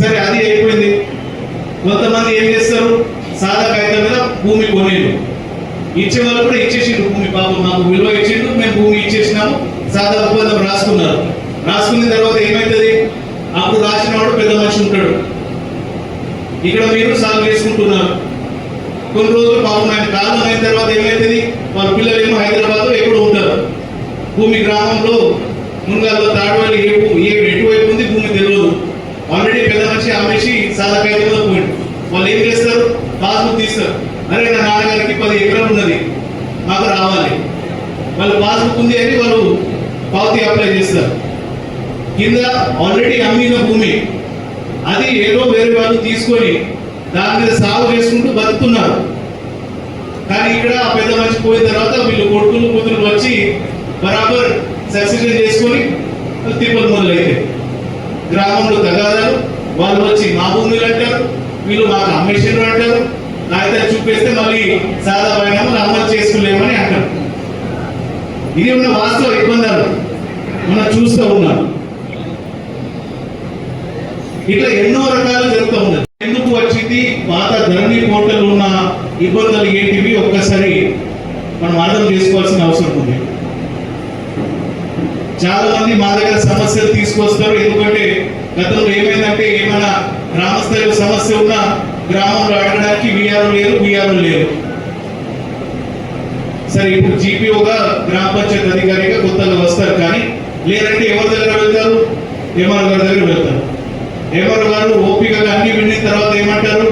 సరే అది అయిపోయింది. కొంతమంది ఏం చేస్తారు? సాదా కాగితం మీద భూమి కొనేరు ఇచ్చే వాళ్ళు కూడా ఇచ్చేసిండు భూమి పాపం మాకు విలువ ఇచ్చిండు మేము భూమి ఇచ్చేసినాము. సాదా ఒప్పందం రాసుకున్నారు. రాసుకున్న తర్వాత ఏమవుతుంది అప్పుడు రాసిన వాడు పెద్ద మనిషి ఉంటాడు. ఇక్కడ మీరు సాగు చేసుకుంటున్నారు. కొన్ని రోజులు పాపం ఆయన కాలం అయిన తర్వాత ఏమవుతుంది వాళ్ళ పిల్లలు ఏమో హైదరాబాద్ ఎక్కడో ఉంటారు. భూమి గ్రామంలో ముందు తాడవల్లి ఏ ఏ ఎటువైపు ఉంది భూమి తెలియదు ఆల్రెడీ పెద్ద మనిషి అమ్మేసి సాదా కాగితంలో పోయిండు వాళ్ళు ఏం చేస్తారు పాస్బుక్ తీస్తారు అరే నా నాన్నగారికి పది ఎకరాలు ఉన్నది. మాకు రావాలి. వాళ్ళు పాస్బుక్ ఉంది అని వాళ్ళు పావతి అప్లై చేస్తారు. కింద ఆల్రెడీ అమ్మిన భూమి. అది ఏదో వేరే వాళ్ళు తీసుకొని దాని మీద సాగు చేసుకుంటూ బతుకుతున్నారు. కానీ ఇక్కడ ఆ పెద్ద మనిషి పోయిన తర్వాత వీళ్ళు కొడుకులు కూతురు వచ్చి బరాబర్ సక్సెషన్ చేసుకొని తిరుపతి మొదలైతే. గ్రామంలో తగాదాలు వాళ్ళు వచ్చి మా భూములు అంటారు వీళ్ళు మాకు అమ్మేషన్ అంటారు. కాగితాలు చూపిస్తే మళ్ళీ సాదా పైన అమలు చేసుకోలేమని అంటారు. ఇది ఉన్న వాస్తవ ఇబ్బందాలు మనం చూస్తూ ఉన్నాం. ఇట్లా ఎన్నో రకాలు జరుగుతూ ఉన్నాయి. ఎందుకు వచ్చింది? పాత ధరణి పోర్టల్ ఉన్న ఇబ్బందులు ఏంటివి? ఒక్కసారి మనం అర్థం చేసుకోవాల్సిన అవసరం ఉంది. చాలా మంది మా దగ్గర సమస్యలు తీసుకొస్తారు ఎందుకంటే గతంలో ఏమైందంటే ఏమైనా గ్రామ స్థాయిలో సమస్య ఉన్న గ్రామంలో అడగడానికి వీఆర్ఓ లేరు వీఆర్ఓ లేరు. సరే ఇప్పుడు జీపీఓగా గ్రామ పంచాయతీ అధికారిగా కొత్తగా వస్తారు కానీ లేదంటే ఎవరి దగ్గర వెళ్తారు? ఎంఆర్ గారి దగ్గర వెళ్తారు. ఎంఆర్ గారు ఓపికగా అన్ని విన్న తర్వాత ఏమంటారు?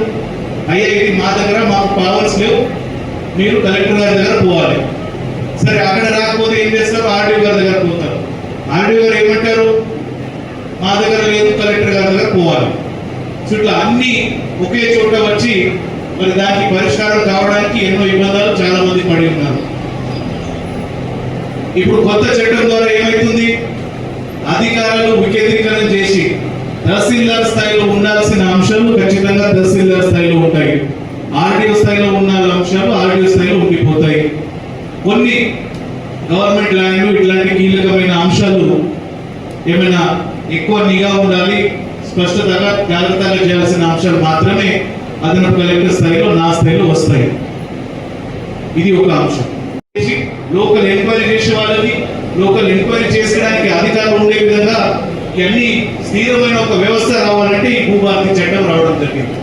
అయ్యా ఇది మా దగ్గర మాకు పవర్స్ లేవు మీరు కలెక్టర్ గారి దగ్గర పోవాలి. సరే అక్కడ రాకపోతే ఏం చేస్తారు? ఆర్డీఓ గారి దగ్గర పోతారు. ఆర్డీఓ గారు ఏమంటారు? మా దగ్గర లేదు కలెక్టర్ గారి దగ్గర పోవాలి సో ఇట్లా అన్ని ఒకే చోట వచ్చి మరి దానికి పరిష్కారం కావడానికి ఎన్నో ఇబ్బందులు చాలా మంది పడి ఉన్నారు. ఇప్పుడు కొత్త చట్టం ద్వారా ఏమైతుంది? అధికారాలు వికేంద్రీకరణ చేసి తహసీల్దార్ స్థాయిలో ఉండాల్సిన అంశాలు ఖచ్చితంగా తహసీల్దార్ స్థాయిలో ఉంటాయి ఆర్డీఓ స్థాయిలో ఉన్న అంశాలు ఆర్డీఓ స్థాయిలో ఉండిపోతాయి కొన్ని గవర్నమెంట్ ల్యాండ్లు ఇట్లాంటి కీలకమైన అంశాలు ఏమైనా ఎక్కువ నిఘా ఉండాలి స్పష్టతగా జాగ్రత్తగా చేయాల్సిన అంశాలు మాత్రమే అదనపు కలెక్టర్ స్థాయిలో నా స్థాయిలో వస్తాయి. ఇది ఒక అంశం లోకల్ ఎంక్వైరీ చేసే వాళ్ళకి లోకల్ ఎంక్వైరీ చేసడానికి అధికారం ఉండే విధంగా ఇవన్నీ స్థిరమైన ఒక వ్యవస్థ రావాలంటే ఈ భూభారతి చట్టం రావడం జరిగింది.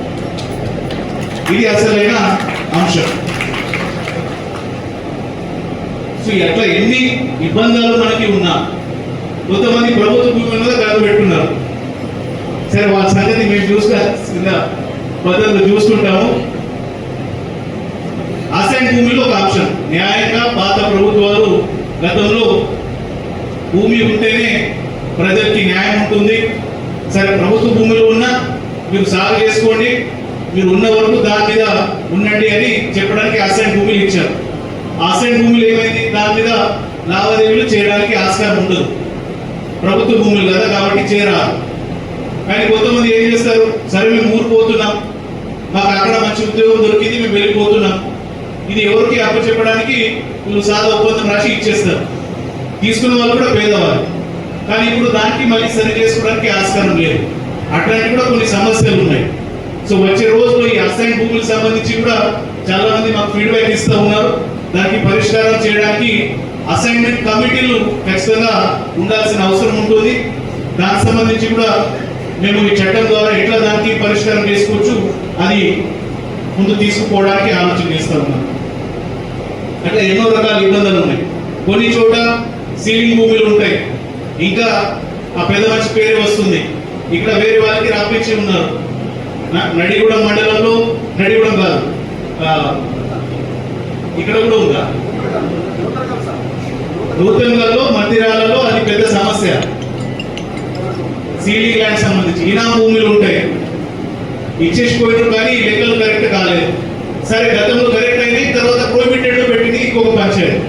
ఇది అసలైన అంశం సో అట్లా ఎన్ని ఇబ్బందులు మనకి ఉన్నా కొంతమంది ప్రభుత్వ భూమి మీద గడువు పెట్టున్నారు సరే వాళ్ళ సంగతి మేము చూసుకున్న పద్ధతులు చూసుకుంటాము. అసైన్ భూమిలో ఒక ఆప్షన్. న్యాయంగా పాత ప్రభుత్వాలు గతంలో భూమి ఉంటేనే ప్రజలకి న్యాయం ఉంటుంది. సరే ప్రభుత్వ భూమిలో ఉన్నా మీరు సాగు చేసుకోండి. మీరు ఉన్న వరకు దాని మీద ఉండండి అని చెప్పడానికి అసైన్ భూమిలు ఇచ్చారు. అసైన్ భూములు ఏమైంది? దాని మీద లావాదేవీలు చేయడానికి ఆస్కారం ఉండదు. ప్రభుత్వ భూములు కదా కాబట్టి చేరాలి. కానీ కొంతమంది ఏం చేస్తారు? సరే మేము ఊరిపోతున్నాం మాకు అక్కడ మంచి ఉద్యోగం దొరికింది మేము వెళ్ళిపోతున్నాం. ఇది ఎవరికి అప్పచెప్పడానికి వీళ్ళు సాధ ఒప్పందం రాసి ఇచ్చేస్తారు. తీసుకున్న వాళ్ళు కూడా పేదవాళ్ళు. కానీ ఇప్పుడు దానికి మళ్ళీ సరి చేసుకోవడానికి ఆస్కారం లేదు. అట్లాంటి కూడా కొన్ని సమస్యలు ఉన్నాయి. సో వచ్చే రోజుల్లో ఈ అసైన్ భూములకు సంబంధించి కూడా చాలా మంది మాకు ఫీడ్బ్యాక్ ఇస్తూ ఉన్నారు. దానికి పరిష్కారం చేయడానికి అసైన్మెంట్ కమిటీలు ఖచ్చితంగా ఉండాల్సిన అవసరం ఉంటుంది. దానికి సంబంధించి కూడా మేము ఈ చట్టం ద్వారా ఎట్లా దానికి పరిష్కారం చేసుకోవచ్చు అది ముందు తీసుకుపోవడానికి ఆలోచన చేస్తూ ఉన్నాం. అట్లా ఎన్నో రకాల ఇబ్బందులు ఉన్నాయి. కొన్ని చోట సీలింగ్ భూములు ఉంటాయి. ఇంకా ఆ పెద్ద మనిషి పేరు వస్తుంది. ఇక్కడ వేరే వాళ్ళకి రాపించి ఉన్నారు. నడిగూడెం మండలంలో నడిగూడెం కాదు. ఇక్కడ కూడా ఉందా? నూతనంలో మందిరాలలో అది పెద్ద సమస్య. సీలింగ్ ల్యాండ్ సంబంధించి ఈనా భూములు ఉంటాయి ఇచ్చేసిపోయారు కానీ ఈ లెక్కలు కరెక్ట్ కాలేదు. సరే గతంలో కరెక్ట్ అయినాయి తర్వాత ప్రొహిబిటెడ్లో పెట్టింది ఇంకొక పంచాయతీ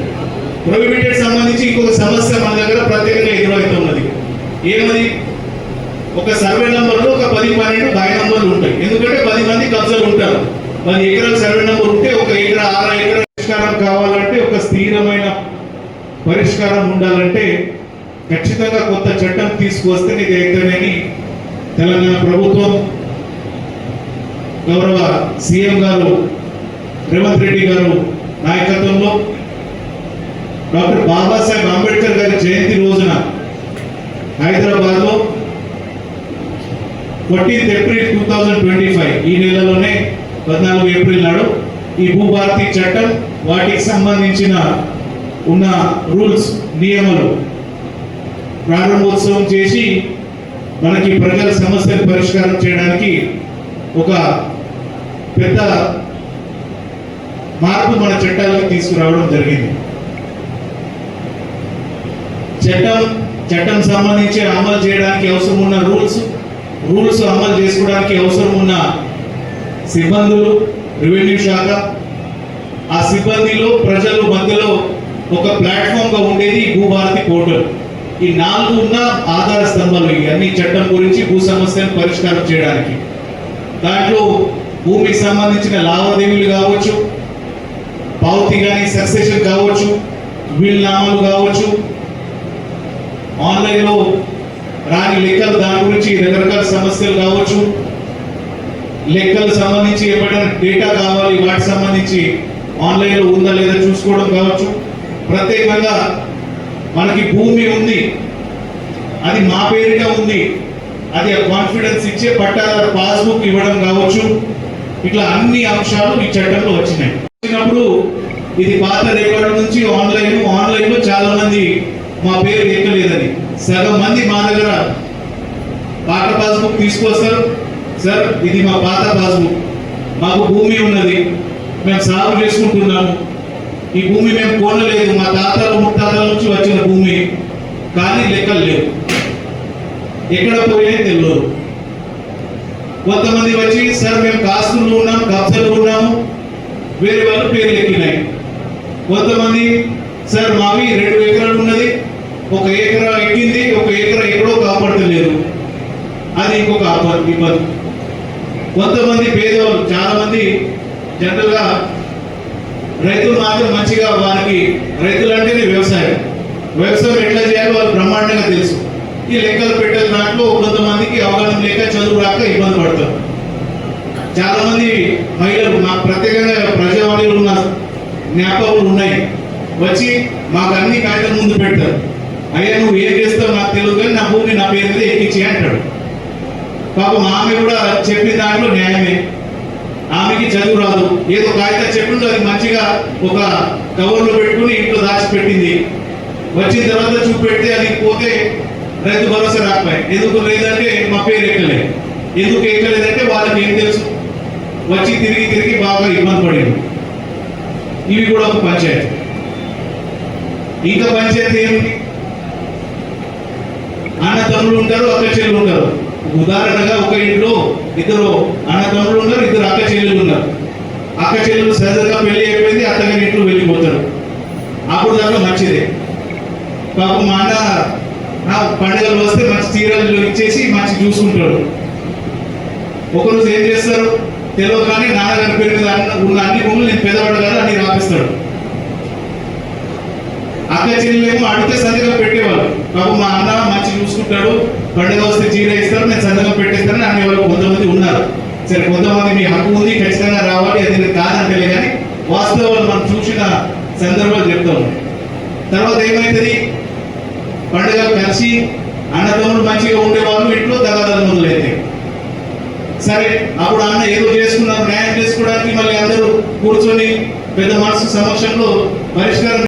ప్రొహిబిటెడ్ సంబంధించి ఇంకొక సమస్య మన దగ్గర ప్రత్యేకంగా ఎదురవుతున్నది. ఏమది? ఒక సర్వే నంబర్లో ఒక పది పన్నెండు బాయ్ నంబర్లు ఉంటాయి. ఎందుకంటే పది మంది కబ్జాలు ఉంటారు. పది ఎకరాల సర్వే నంబర్ ఉంటే ఒక ఎకరా ఆరు ఎకరా పరిష్కారం కావాలంటే ఒక స్థిరమైన పరిష్కారం ఉండాలంటే ఖచ్చితంగా కొత్త చట్టం తీసుకువస్తే ఇది తెలంగాణ ప్రభుత్వం గౌరవ సీఎం గారు రేవంత్ రెడ్డి గారు నాయకత్వంలో డాక్టర్ బాబాసాహెబ్ అంబేద్కర్ గారి జయంతి రోజున హైదరాబాద్లో fourteenth April two thousand twenty five ఈ నెలలోనే పద్నాలుగు ఏప్రిల్ నాడు ఈ భూభారతి చట్టం వాటికి సంబంధించిన ఉన్న రూల్స్ నియమాలు ప్రారంభోత్సవం చేసి మనకి ప్రజల సమస్యలు పరిష్కారం చేయడానికి ఒక పెద్ద మార్పు మన చట్టాలకు తీసుకురావడం జరిగింది. చట్టం చట్టం సంబంధించి అమలు చేయడానికి అవసరం ఉన్న రూల్స్ రూల్స్ అమలు చేసుకోవడానికి అవసరం ఉన్న సిబ్బందులు రెవెన్యూ శాఖ ఆ సిబ్బందిలో ప్రజలు మధ్యలో ఒక ప్లాట్ఫామ్గా ఉండేది భూభారతి పోర్టల్. ఈ నాలుగు ఉన్న ఆధార స్తంభాలు ఇవన్నీ చట్టం గురించి భూ సమస్యను పరిష్కారం చేయడానికి. దాంట్లో భూమికి సంబంధించిన లావాదేవీలు కావచ్చు పావతి కానీ సక్సెషన్ కావచ్చు వీలునామాలు కావచ్చు ఆన్లైన్లో రాని లెక్కలు దాని గురించి రకరకాల సమస్యలు కావచ్చు లెక్కలు సంబంధించి ఏమైనా డేటా కావాలి వాటికి సంబంధించి ఆన్లైన్లో ఉందా లేదా చూసుకోవడం కావచ్చు. ప్రత్యేకంగా మనకి భూమి ఉంది. అది మా పేరిట ఉంది. అది కాన్ఫిడెన్స్ ఇచ్చే పట్టాదారు పాస్బుక్ ఇవ్వడం కావచ్చు. ఇట్లా అన్ని అంశాలు ఈ చట్టంలో వచ్చినాయి. వచ్చినప్పుడు ఇది పాత రికార్డు నుంచి ఆన్లైన్ ఆన్లైన్లో చాలా మంది మా పేరు ఎక్కలేదని. సగం మంది మా దగ్గర పాత పాస్బుక్ తీసుకొస్తారు. సార్ ఇది మా పాత పాస్బుక్ మాకు భూమి ఉన్నది. మేము సాగు చేసుకుంటున్నాము. ఈ భూమి మేము కొనలేదు మా తాతలు ముత్తాతల నుంచి వచ్చిన భూమి. కానీ లెక్కలు లేవు. ఎక్కడ పోయినాయి తెలియదు కొంతమంది వచ్చి సార్ మేము కాస్తులు ఉన్నాం కబ్జలు ఉన్నాము. వేరే వాళ్ళు పేరు ఎక్కినాయి. కొంతమంది సార్ మావి రెండు ఎకరాలు ఉన్నది. ఒక ఎకరా ఎక్కింది ఒక ఎకరా ఎక్కడో కాపాడలేదు. అది ఇంకొక ఇబ్బంది. కొంతమంది పేదవాళ్ళు చాలా మంది జనరల్గా రైతులు మాత్రం మంచిగా వారికి రైతులు అంటేనే వ్యవసాయం. వ్యవసాయం ఎట్లా చేయాలో వాళ్ళు బ్రహ్మాండంగా తెలుసు. ఈ లెక్కలు పెట్టే దాంట్లో కొంతమందికి అవగాహన లేక చదువు రాక ఇబ్బంది పడతారు. చాలా మంది మహిళలు మాకు ప్రత్యేకంగా ప్రజావాణిలో ఉన్న జ్ఞాపకాలు ఉన్నాయి. వచ్చి మాకు అన్ని కాగితం ముందు పెడతారు. అయ్యా నువ్వు ఏం చేస్తావు నాకు తెలియదు కానీ నా భూమిని నా పేరు మీద ఎక్కించి అంటాడు. పాపం ఆమె కూడా చెప్పిన దాంట్లో న్యాయమే. ఆమెకి చదువు రాదు. ఏదో కాగితం చెప్పిందో అది మంచిగా ఒక కవర్లో పెట్టుకుని ఇంట్లో దాచిపెట్టింది. వచ్చిన తర్వాత చూపెడితే అది పోతే రైతు భరోసా రాకపోయి. ఎందుకు లేదంటే మా పేరు ఎక్కలేదు ఎందుకు ఎక్కలేదంటే వాళ్ళకి ఏం తెలుసు? వచ్చి తిరిగి తిరిగి బాగా ఇబ్బంది పడింది. ఇవి కూడా ఒక పంచాయతీ. ఇంకా పంచాయతీ ఏమిటి? అన్న తమ్ముడు ఉంటారు అక్క చెల్లు ఉంటారు. ఉదాహరణగా ఒక ఇంట్లో ఇద్దరు అన్న తమ్ముడు ఉన్నారు ఇద్దరు అక్క చెల్లెలు ఉన్నారు అక్క చెల్లెలు సహజంగా పెళ్ళి అయిపోయింది అత్తగారి ఇంట్లో వెళ్ళిపోతారు. అప్పుడు దాంట్లో మంచిదే. పాపం మా అన్న పండుగలు వస్తే మంచి చీరలు ఇచ్చేసి మంచి చూసుకుంటాడు ఒకరోజు ఏం చేస్తారు? తెలియదు కానీ నాన్నగారి పేరు మీద అన్న- ఉన్న అన్ని భూములు నేను పెద్దవాడు కదా అన్ని రాపిస్తాడు. అక్క చెల్లెలేమో అడిగితే సంతకం పెట్టేవాళ్ళు. బాబు మా అన్న మంచి చూసుకుంటాడు పండుగ వస్తే చీర ఇస్తారు నేను సంతకం పెట్టేస్తానని అనేవాళ్ళు కొంతమంది ఉన్నారు. సరే కొంతమంది మీ హక్కు ఉంది ఖచ్చితంగా రావాలి అది నేను కానీ వాస్తవాలు మనం చూసిన సందర్భాలు చెప్తాం తర్వాత ఏమవుతుంది పండుగ కలిసి అన్నదమ్ములు మంచిగా ఉండేవాళ్ళు ఇంట్లో దగాదాలు మొదలైతాయి సరే అప్పుడు అన్న ఏదో చేసుకున్నారు న్యాయం చేసుకోవడానికి మళ్ళీ అందరూ కూర్చొని పెద్ద మనసు సమక్షంలో పరిష్కారం